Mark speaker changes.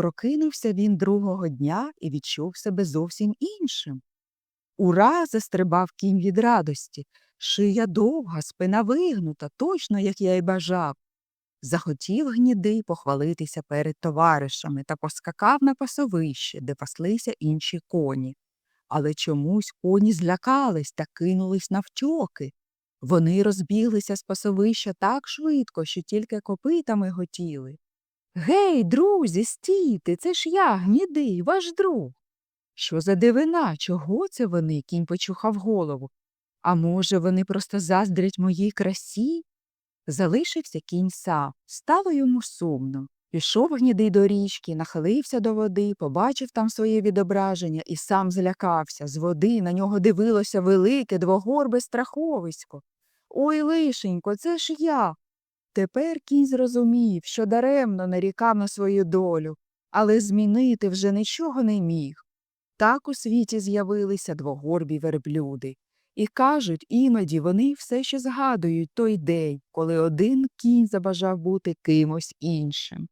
Speaker 1: прокинувся він другого дня і відчув себе зовсім іншим. Ура! застрибав кінь від радості. Шия довга, спина вигнута, точно, як я й бажав. Захотів гнідий похвалитися перед товаришами та поскакав на пасовище, де паслися інші коні. Але чомусь коні злякались та кинулись навтьоки. Вони розбіглися з пасовища так швидко, що тільки копитами готіли. Гей, друзі, стійте, це ж я, гнідий, ваш друг. Що за дивина? Чого це вони? Кінь почухав голову. А може, вони просто заздрять моїй красі? Залишився кінь сам, стало йому сумно. Пішов гнідий до річки, нахилився до води, побачив там своє відображення і сам злякався. З води на нього дивилося велике двогорбе страховисько. Ой, лишенько, це ж я. Тепер кінь зрозумів, що даремно нарікав на свою долю, але змінити вже нічого не міг. Так у світі з'явилися двогорбі верблюди. І кажуть, іноді вони все ще згадують той день, коли один кінь забажав бути кимось іншим.